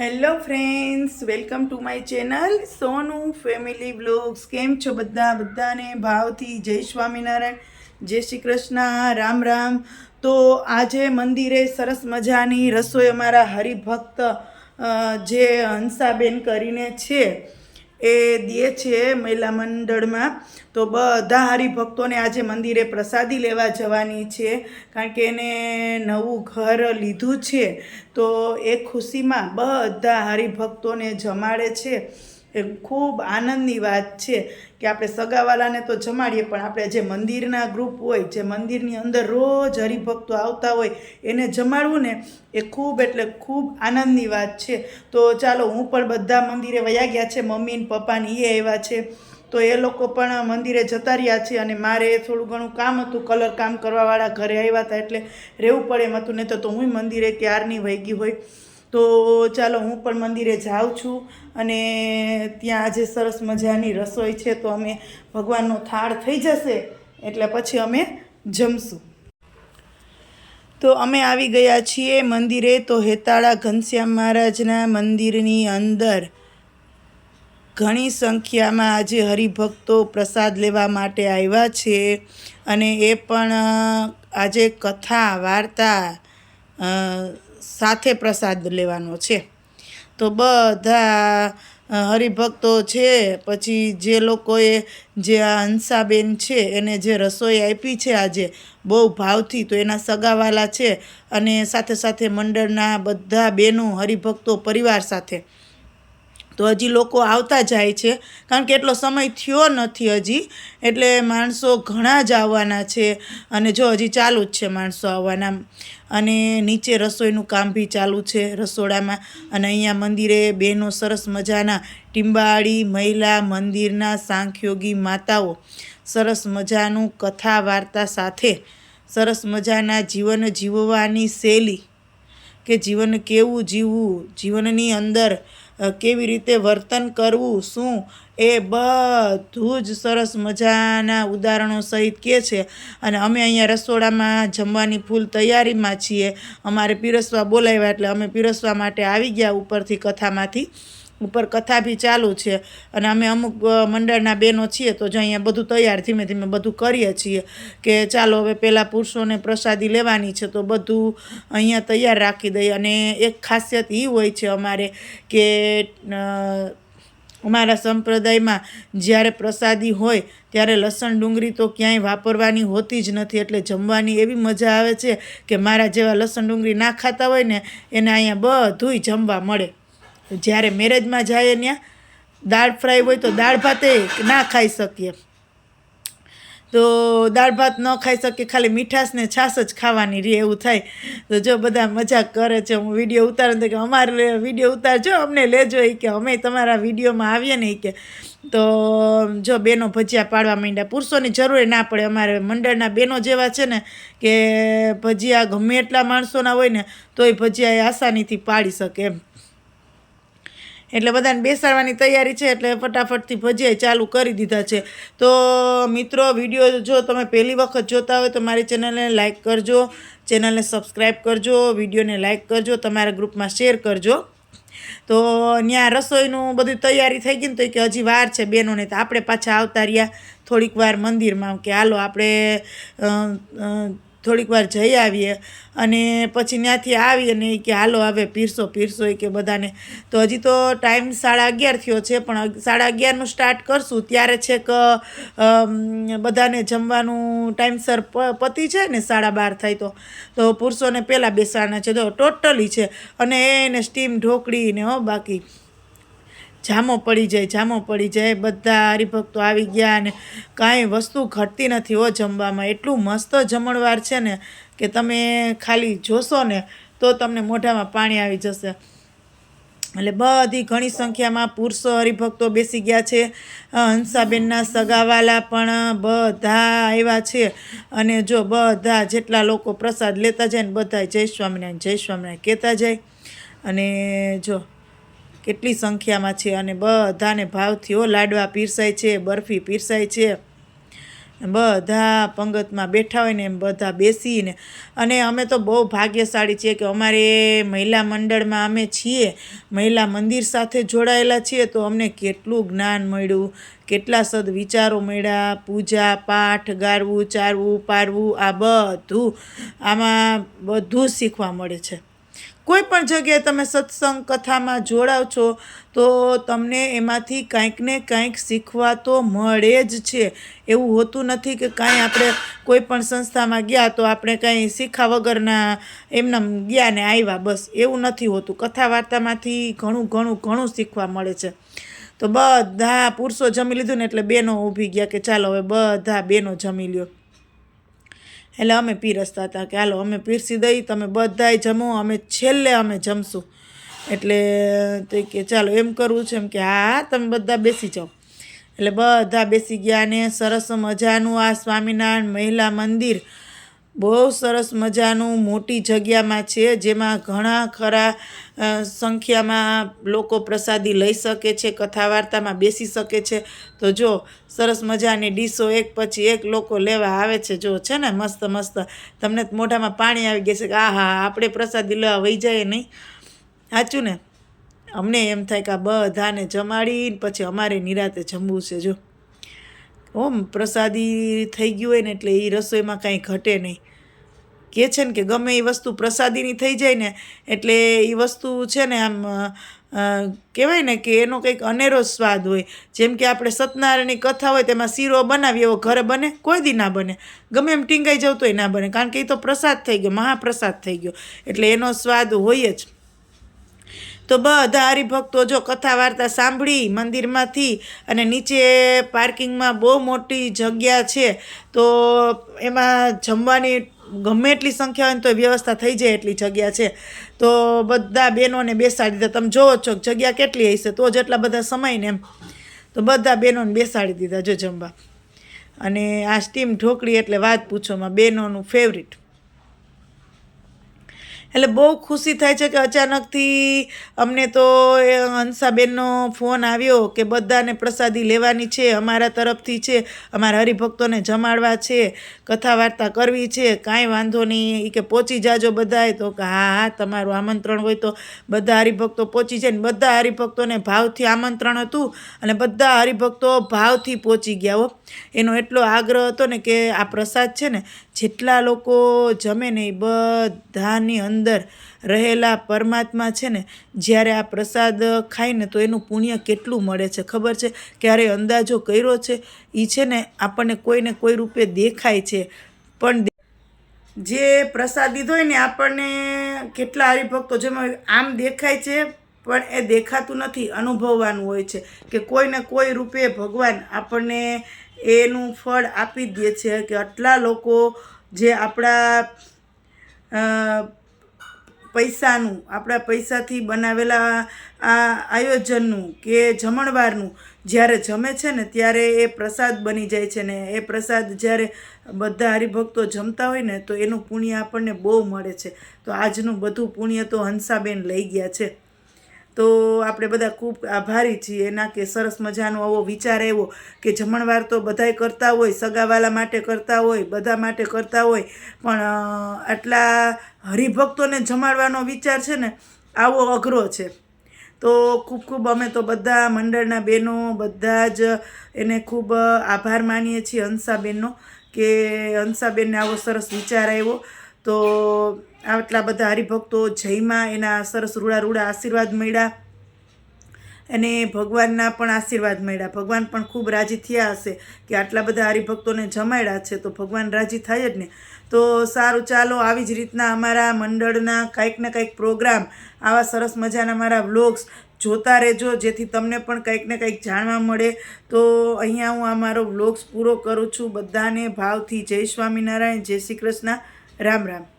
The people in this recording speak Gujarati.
Hello friends, welcome to my channel Sonu family blogs. કેમ છો બધા? બધાને ભાવથી જય સ્વામિનારાયણ, જય શ્રી કૃષ્ણ, રામ રામ. તો આજે મંદિરે સરસ મજાની રસોઈ અમારા હરિભક્ત જે હંસાબેન કરીને છે. એ દે છે મહિલા મંડળમાં. તો બધા હરિભક્તોને આજે મંદિરે પ્રસાદી લેવા જવાની છે, કારણ કે એને નવું ઘર લીધું છે. તો એ ખુશીમાં બધા હરિભક્તોને જમાડે છે. એ ખૂબ આનંદની વાત છે કે આપણે સગાવાલાને તો જમાડીએ, પણ આપણે જે મંદિરના ગ્રુપ હોય, જે મંદિરની અંદર રોજ હરિભક્તો આવતા હોય, એને જમાડવું ને એ ખૂબ એટલે ખૂબ આનંદની વાત છે. તો ચાલો, હું પણ બધા મંદિરે વયા ગયા છે મમ્મી ને પપ્પા ને એ આવ્યા છે. તો એ લોકો પણ મંદિરે જતા રહ્યા છે અને મારે થોડું ઘણું કામ હતું, કલર કામ કરવાવાળા ઘરે આવ્યા હતા એટલે રહેવું પડે એમ હતું નહીં તો હું મંદિરે ક્યારની વહી ગઈ હોય. તો ચાલો હું પણ મંદિરે જાઉં છું અને ત્યાં આજે સરસ મજાની રસોઈ છે તો અમે ભગવાનનો થાળ થઈ જશે એટલે પછી અમે જમશું. તો અમે આવી ગયા છીએ મંદિરે તો હેતાળા ઘનશ્યામ મહારાજના મંદિરની અંદર. ઘણી સંખ્યામાં આજે હરિભક્તો પ્રસાદ લેવા માટે આવ્યા છે અને એ પણ આજે કથા, વાર્તા સાથે પ્રસાદ લેવાનો છે. તો બધા હરિભક્તો છે, પછી જે લોકોએ જે આ હંસાબેન છે, એને જે રસોઈ આપી છે આજે, બહુ ભાવથી તો એના સગાવાલા છે અને સાથે સાથે મંડળના બધા બહેનો, હરિભક્તો, પરિવાર સાથે. તો હજી લોકો આવતા જાય છે, કારણ કે એટલો સમય થયો નથી હજી, એટલે માણસો ઘણા જ આવવાના છે અને જો હજી ચાલુ જ છે માણસો આવવાના. અને નીચે રસોઈનું કામ બી ચાલુ છે રસોડામાં. અને અહીંયા મંદિરે બહેનો સરસ મજાના ટીંબાળી મહિલા મંદિરના સાંખયોગી માતાઓ સરસ મજાનું કથા વાર્તા સાથે સરસ મજાના જીવન જીવવાની શૈલી કે જીવન કેવું જીવવું, જીવનની અંદર કેવી રીતે વર્તન કરવું, શું એ બધું જ સરસ મજાના ઉદાહરણો સહિત કહે છે. અને અમે અહીંયા રસોડામાં જમવાની ફૂલ તૈયારીમાં છીએ. અમારે પીરસવા બોલાવ્યા એટલે અમે પીરસવા માટે આવી ગયા ઉપરથી કથામાંથી. ઉપર કથા બી ચાલુ છે. અને અમે અમુક મંડળના બહેનો છીએ તો જો અહીંયા બધું તૈયાર ધીમે ધીમે બધું કરીએ છીએ. કે ચાલો હવે પહેલાં પુરુષોને પ્રસાદી લેવાની છે તો બધું અહીંયા તૈયાર રાખી દઈએ. અને એક ખાસિયત એ હોય છે અમારે કે અમારા સંપ્રદાયમાં જ્યારે પ્રસાદી હોય, ત્યારે લસણ ડુંગળી તો ક્યાંય વાપરવાની હોતી જ નથી. એટલે જમવાની એવી મજા આવે છે કે મારા જેવા લસણ ડુંગળી ના ખાતા હોય ને, એને અહીંયા બધુંય જમવા મળે. જ્યારે મેરેજમાં જાય ત્યાં દાળ ફ્રાય હોય તો દાળ ભાતે ના ખાઈ શકીએ. તો દાળ ભાત ન ખાઈ શકીએ ખાલી મીઠાશને છાશ જ ખાવાની રહે એવું થાય. તો જો બધા મજાક કરે છે, હું વીડિયો ઉતારું તો કે અમારે વીડિયો ઉતારજો અમને લેજો એ કે અમે તમારા વિડીયોમાં આવીએ ને એ કે. તો જો બેનો ભજીયા પાડવા માંડ્યા, પુરુષોની જરૂર ના પડે અમારે, મંડળના બેનો જેવા છે ને કે ભજીયા ગમે એટલા માણસોના હોય ને, તોય ભજીયા એ આસાનીથી પાડી શકે એમ. એટલે બધાને બેસાડવાની તૈયારી છે એટલે ફટાફટથી ભજીયા ચાલુ કરી દીધા છે. તો મિત્રો, વીડિયો જો તમે પહેલી વખત જોતા હોય તો મારી ચેનલને લાઇક કરજો, ચેનલને સબસ્ક્રાઈબ કરજો, વિડીયોને લાઇક કરજો, તમારા ગ્રુપમાં શેર કરજો. તો ત્યાં રસોઈનું બધું તૈયારી થઈ ગઈ ને તો કે હજી વાર છે બહેનોને તો આપણે પાછા આવતા રહ્યા. થોડીક વાર મંદિરમાં કે હાલો આપણે થોડીક વાર જઈ આવીએ અને પછી ત્યાંથી આવી અને કે હાલો હવે પીરસો પીરસો એ કે બધાને. તો હજી તો ટાઈમ સાડા અગિયાર થયો છે, પણ સાડા અગિયારનું સ્ટાર્ટ કરશું. ત્યારે છેક બધાને જમવાનું ટાઈમસર પતી જાય ને સાડા બાર થાય તો. તો પુરુષોને પહેલાં બેસવાના છે. તો ટોટલી છે. અને એને સ્ટીમ ઢોકળીને હો બાકી. જામો પડી જાય, જામો પડી જાય. બધા હરિભક્તો આવી ગયા અને કાંઈ વસ્તુ ઘટતી નથી હો જમવામાં. એટલું મસ્ત જમણવાર છે ને કે તમે ખાલી જોશો ને તો તમને મોઢામાં પાણી આવી જશે. એટલે બધી ઘણી સંખ્યામાં પુરુષો હરિભક્તો બેસી ગયા છે. હંસાબેનના સગાવાલા પણ બધા આવ્યા છે. અને જો બધા જેટલા લોકો પ્રસાદ લેતા જાય ને બધા જય સ્વામિનારાયણ જય સ્વામિનારાયણ કહેતા જાય. અને જો કેટલી સંખ્યામાં છે અને બધાને ભાવથી ઓ લાડવા પીરસાય છે, બરફી પીરસાય છે. બધા પંગતમાં બેઠા હોય ને એમ બધા બેસીને. અને અમે તો બહુ ભાગ્યશાળી છીએ કે અમારે મહિલા મંડળમાં અમે છીએ. મહિલા મંદિર સાથે જોડાયેલા છીએ તો અમને કેટલું જ્ઞાન મળ્યું. કેટલા સદ વિચારો મળ્યા. પૂજા, પાઠ ગારવું ચારવું, પારવું, આ બધું આમાં બધું શીખવા મળે છે. કોઈ પણ જગ્યાએ તમે સત્સંગ કથામાં જોડાવ છો, તો તમને એમાંથી કાંઈક ને કાંઈક શીખવા તો મળે જ છે. એવું હોતું નથી કે કાંઈ આપણે કોઈ પણ સંસ્થામાં ગયા તો આપણે કાંઈ શીખા વગરના એમનેમ ગયા ને આવ્યા, બસ એવું નથી હોતું. કથા વાર્તામાંથી ઘણું ઘણું ઘણું શીખવા મળે છે. તો બધા પુરુષો જમી લીધું ને એટલે બેનો ઊભી ગયા કે ચાલો હવે બધા બેનો જમી લ્યો. એટલે અમે પીરસતા હતા કે હાલો, અમે પીરસી દઈ, તમે બધાય જમો, અમે છેલ્લે અમે જમશું. એટલે તે કે ચાલો, એમ કરવું છે એમ કે હા હા, તમે બધા બેસી જાઓ. એટલે બધા બેસી ગયા ને સરસ મજાનું આ સ્વામિનારાયણ મહિલા મંદિર બહુ સરસ મજાનું મોટી જગ્યામાં છે, જેમાં ઘણા ખરા સંખ્યામાં લોકો પ્રસાદી લઈ શકે છે કથા વાર્તામાં બેસી શકે છે. તો જો, સરસ મજાની ડીશો એક પછી એક લોકો લેવા આવે છે, જો છે ને, મસ્ત મસ્ત. તમને મોઢામાં પાણી આવી ગયા છે કે આ હા આપણે પ્રસાદી લેવા વહી જાય નહીં. સાચું ને? અમને એમ થાય કે, આ બધાને જમાડી પછી અમારે નિરાતે જમવું છે, જો. ઓમ, પ્રસાદી થઈ ગયું હોય ને, એટલે એ રસોઈમાં કાંઈ ઘટે નહીં. કે છે ને કે ગમે એ વસ્તુ પ્રસાદીની થઈ જાય ને, એટલે એ વસ્તુ છે ને આમ કહેવાય ને કે એનો કંઈક અનેરો સ્વાદ હોય. જેમ કે આપણે સત્યનારાયણની કથા હોય તેમાં શીરો બનાવીએ, એવો ઘરે બને, કોઈ દી ના બને. ગમે એમ ટીંગાઈ જવું તોય ના બને, કારણ કે એ તો પ્રસાદ થઈ ગયો, મહાપ્રસાદ થઈ ગયો. એટલે એનો સ્વાદ હોય જ. તો બધા હરિભક્તો જો કથા વાર્તા સાંભળી મંદિરમાંથી અને નીચે પાર્કિંગમાં બહુ મોટી જગ્યા છે, તો એમાં જમવાની ગમે એટલી સંખ્યા હોય ને તો વ્યવસ્થા થઈ જાય એટલી જગ્યા છે. તો બધા બહેનોને બેસાડી દીધા તમે જોવો છો જગ્યા કેટલી હશે, તો જ એટલા બધા સમય ને એમ. તો બધા બહેનોને બેસાડી દીધા જો જમવા. અને આ સ્ટીમ ઢોકળી એટલે વાત પૂછોમાં બહેનોનું ફેવરિટ એટલે બહુ ખુશી થાય છે કે અચાનકથી અમને તો હંસાબેનનો ફોન આવ્યો કે બધાને પ્રસાદી લેવાની છે, અમારા તરફથી છે, અમારા હરિભક્તોને જમાડવા છે કથા વાર્તા કરવી છે, કાંઈ વાંધો નહીં એ કે પહોંચી જાજો બધાએ તો કે હા હા, તમારું આમંત્રણ હોય તો બધા હરિભક્તો પહોંચી જાય ને બધા હરિભક્તોને ભાવથી આમંત્રણ હતું અને બધા હરિભક્તો ભાવથી પહોંચી ગયા હો. એનો એટલો આગ્રહ હતો ને કે આ પ્રસાદ છે ને જેટલા લોકો જમે ને એ બધાની અંદર રહેલા પરમાત્મા છે ને, જ્યારે આ પ્રસાદ ખાય ને તો એનું પુણ્ય કેટલું મળે છે? ખબર છે? ક્યારે અંદાજો કર્યો છે? એ છે ને આપણને કોઈને કોઈ રૂપે દેખાય છે. પણ જે પ્રસાદ દીધો હોય ને, આપણને કેટલા હરિભક્તો જેમાં આમ દેખાય છે, પણ એ દેખાતું નથી, અનુભવવાનું હોય છે કે કોઈને કોઈ રૂપે ભગવાન આપણને એનું ફળ આપી દે છે કે આટલા લોકો જે આપણા પૈસાનું, આપણા પૈસાથી બનાવેલા આ આયોજનનું કે જમણવારનું, જ્યારે જમે છે ને ત્યારે એ પ્રસાદ બની જાય છે ને એ પ્રસાદ જ્યારે બધા હરિભક્તો જમતા હોય ને તો એનું પુણ્ય આપણને બહુ મળે છે. તો આજનું બધું પુણ્ય તો હંસાબેન લઈ ગયા છે. તો આપણે બધા ખૂબ આભારી છીએ. એના કે સરસ મજાનો આવો વિચાર આવ્યો કે જમણવાર તો બધાય કરતા હોય, સગાવાલા માટે કરતા હોય, બધા માટે કરતા હોય, પણ આટલા હરિભક્તોને જમાડવાનો વિચાર છે ને, આવો અઘરો છે. તો ખૂબ ખૂબ અમે તો બધા મંડળના બહેનો, બધા જ એને ખૂબ આભાર માનીએ છીએ હંસાબેનનો કે હંસાબેનને આવો સરસ વિચાર આવ્યો. તો આટલા બધા હરિભક્તો જયમાં એના સરસ રૂડા રૂડા આશીર્વાદ મળ્યા. અને ભગવાનના પણ આશીર્વાદ મળ્યા. ભગવાન પણ ખૂબ રાજી થયા હશે કે આટલા બધા હરિભક્તોને જમાડ્યા છે, તો ભગવાન રાજી થાય જ ને. તો સારું, ચાલો આવી જ રીતના અમારા મંડળના કંઈક ને કંઈક પ્રોગ્રામ, આવા સરસ મજાના મારા વ્લોગ્સ જોતા રહેજો, જેથી તમને પણ કંઈક ને કંઈક જાણવા મળે. તો અહીંયા હું આ મારો વ્લોગ્સ પૂરો કરું છું. બધાને ભાવથી જય સ્વામિનારાયણ, જય શ્રી કૃષ્ણ. રામ રામ.